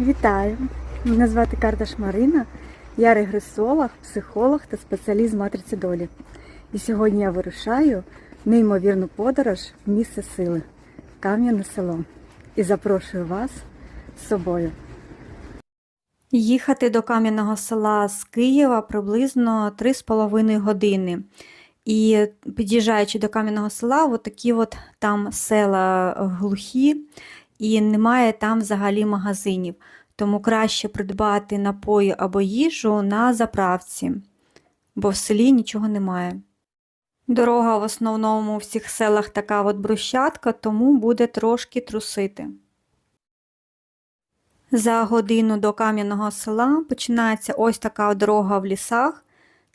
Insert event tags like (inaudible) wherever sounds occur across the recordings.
Вітаю! Мене звати Кардаш Марина. Я регресолог, психолог та спеціаліст матриці долі. І сьогодні я вирушаю неймовірну подорож в місце сили Кам'яне село. І запрошую вас з собою. Їхати до Кам'яного села з Києва приблизно 3,5 години. І під'їжджаючи до Кам'яного села, от от там села глухі, і немає там взагалі магазинів. Тому краще придбати напої або їжу на заправці, бо в селі нічого немає. Дорога в основному в всіх селах така от брусчатка, тому буде трошки трусити. За годину до Кам'яного села починається ось така дорога в лісах,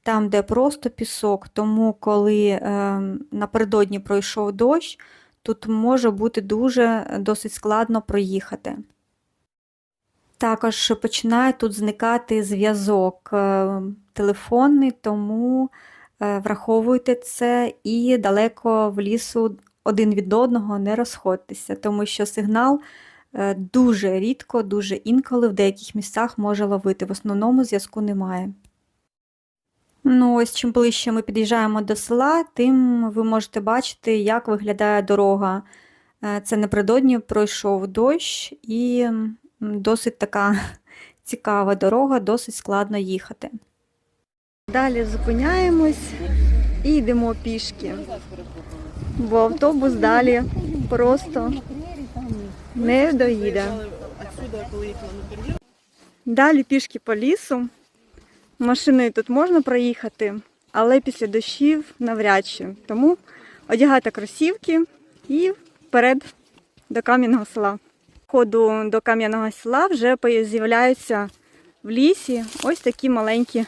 там, де просто пісок. Тому, коли е, напередодні пройшов дощ, тут може бути дуже досить складно проїхати. Також починає тут зникати зв'язок е, телефонний, тому е, враховуйте це і далеко в лісу один від одного не розходьтеся, тому що сигнал е, дуже рідко, дуже інколи в деяких місцях може ловити. В основному зв'язку немає. Ну, ось чим ближче ми під'їжджаємо до села, тим ви можете бачити, як виглядає дорога. Е, Це напередодні пройшов дощ і досить така (laughs) цікава дорога, досить складно їхати. Далі зупиняємось і йдемо пішки, бо автобус далі просто не доїде. Далі пішки по лісу. Машиною тут можна проїхати, але після дощів навряд чи. Тому одягайте кросівки і вперед до кам'яного села. Ходу до кам'яного села вже з'являються в лісі ось такі маленькі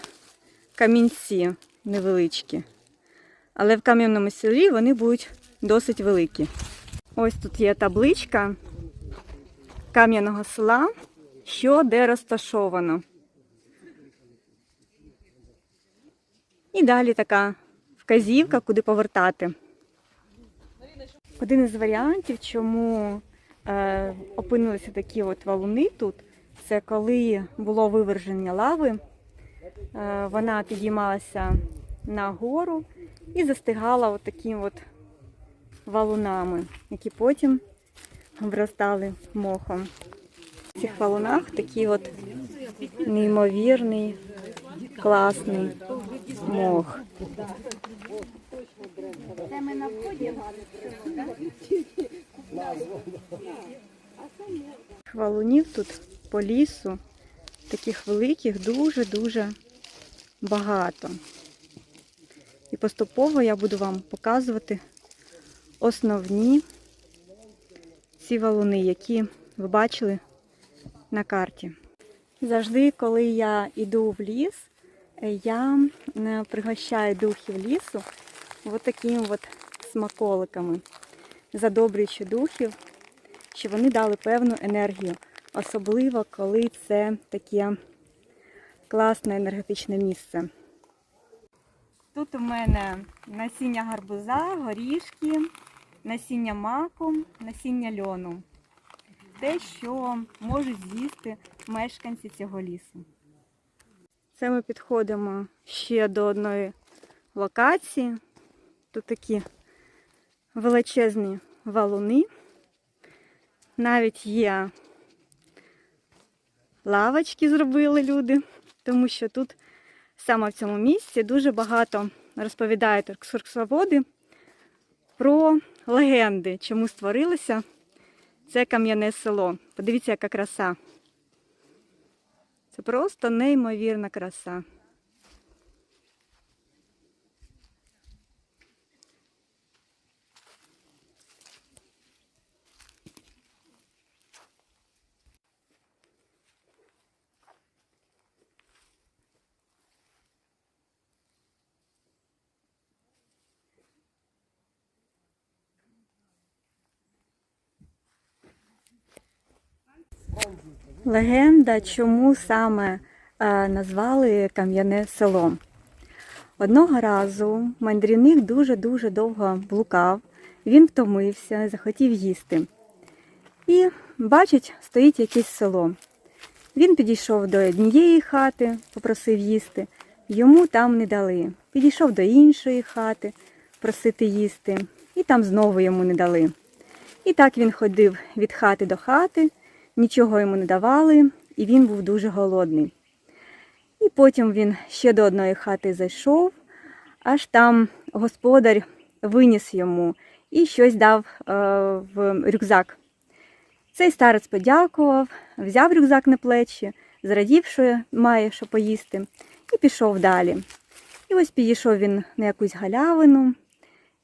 камінці невеличкі. Але в кам'яному селі вони будуть досить великі. Ось тут є табличка кам'яного села, що де розташовано. І далі така вказівка, куди повертати. Один із варіантів, чому е, опинилися такі от валуни тут, це коли було виверження лави, е, вона підіймалася нагору і застигала от таким от валунами, які потім вростали мохом. В цих валунах такий от неймовірний, класний мох. Хвалунів тут по лісу, таких великих, дуже-дуже багато. І поступово я буду вам показувати основні ці валуни, які ви бачили на карті. Завжди, коли я йду в ліс, я е, пригощаю духів лісу от такими от смаколиками, задобрюючи духів, щоб вони дали певну енергію. Особливо, коли це таке класне енергетичне місце. Тут у мене насіння гарбуза, горішки, насіння маку, насіння льону. Те, що можуть з'їсти мешканці цього лісу. Це ми підходимо ще до одної локації. Тут такі величезні валуни. Навіть є лавочки зробили люди, тому що тут саме в цьому місці дуже багато розповідають екскурсоводи про легенди, чому створилося це кам'яне село. Подивіться, яка краса. Це просто неймовірна краса. Легенда, чому саме е, назвали кам'яне село. Одного разу мандрівник дуже-дуже довго блукав, він втомився, захотів їсти. І бачить, стоїть якесь село. Він підійшов до однієї хати, попросив їсти, йому там не дали. Підійшов до іншої хати просити їсти, і там знову йому не дали. І так він ходив від хати до хати, нічого йому не давали, і він був дуже голодний. І потім він ще до одної хати зайшов, аж там господар виніс йому і щось дав е, в рюкзак. Цей старець подякував, взяв рюкзак на плечі, зрадів, що має що поїсти, і пішов далі. І ось підійшов він на якусь галявину,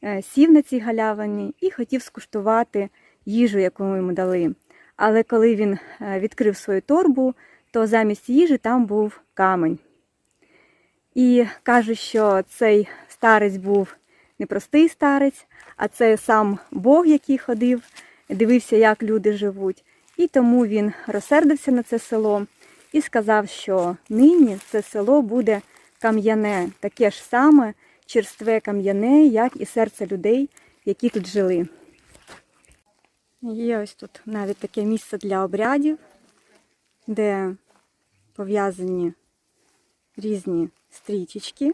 е, сів на цій галявині і хотів скуштувати їжу, яку йому дали. Але коли він е, відкрив свою торбу, то замість їжі там був камень. І кажуть, що цей старець був не простий старець, а це сам Бог, який ходив, дивився, як люди живуть. І тому він розсердився на це село і сказав, що нині це село буде кам'яне, таке ж саме черстве кам'яне, як і серце людей, які тут жили. Є ось тут навіть таке місце для обрядів, де пов'язані різні стрічечки.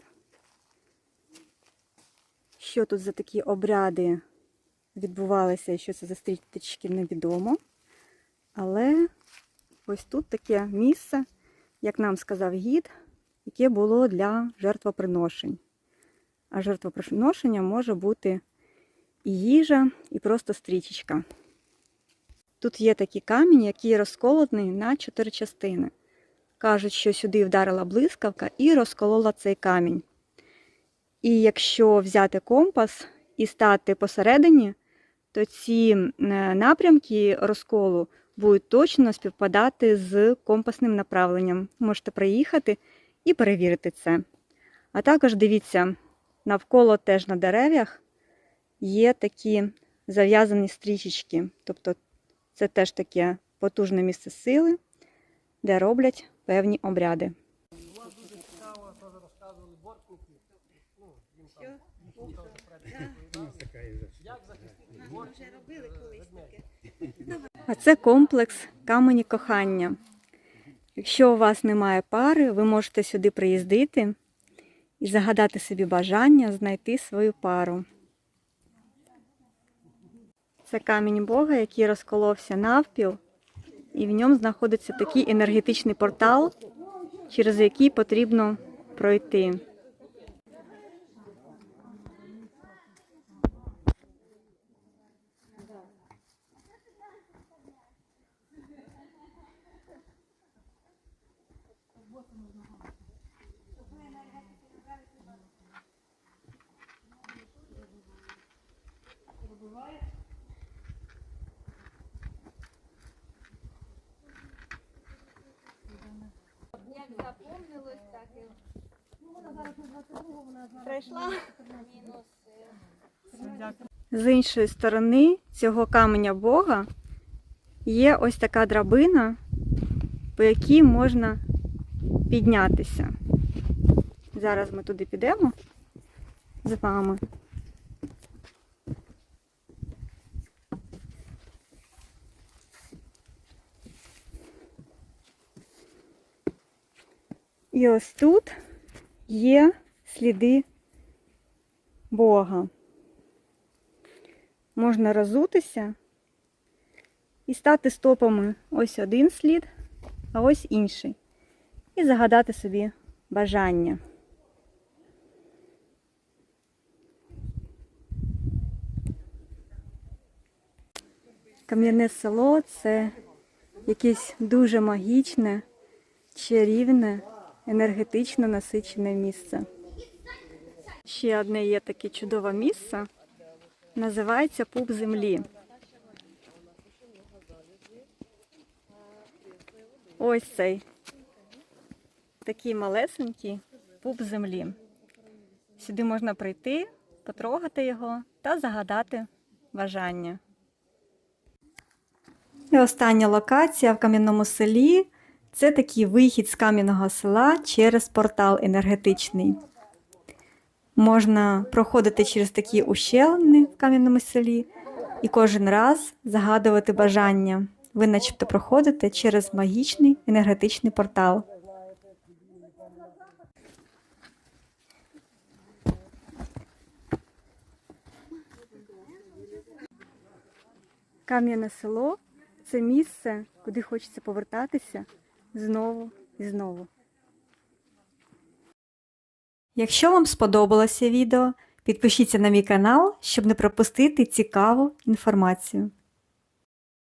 Що тут за такі обряди відбувалися і що це за стрічки, невідомо. Але ось тут таке місце, як нам сказав гід, яке було для жертвоприношень. А жертвоприношення може бути і їжа, і просто стрічечка. Тут є такий камінь, який розколотний на чотири частини. Кажуть, що сюди вдарила блискавка і розколола цей камінь. І якщо взяти компас і стати посередині, то ці е, напрямки розколу будуть точно співпадати з компасним направленням. Можете приїхати і перевірити це. А також дивіться, навколо теж на дерев'ях є такі зав'язані стрічечки. Тобто це теж таке потужне місце сили, де роблять певні обряди. А це комплекс камені кохання. Якщо у вас немає пари, ви можете сюди приїздити і загадати собі бажання знайти свою пару. Це камінь Бога, який розколовся навпіл, і в ньому знаходиться такий енергетичний портал, через який потрібно пройти. Запомнилось, так і Прийшла. З іншої сторони цього каменя Бога є ось така драбина, по якій можна піднятися. Зараз ми туди підемо з вами. І ось тут є сліди Бога можна розутися і стати стопами ось один слід, а ось інший. І загадати собі бажання. Кам'яне село це якесь дуже магічне, чарівне, енергетично насичене місце. Ще одне є таке чудове місце. Називається пуп землі. Ось цей такий малесенький пуп землі. Сюди можна прийти, потрогати його та загадати бажання. І остання локація в кам'яному селі це такий вихід з кам'яного села через портал енергетичний. Можна проходити через такі ущелини в кам'яному селі і кожен раз загадувати бажання. ви начебто проходите через магічний енергетичний портал. Кам'яне село це місце, куди хочеться повертатися знову і знову. Якщо вам сподобалося відео, підпишіться на мій канал, щоб не пропустити цікаву інформацію.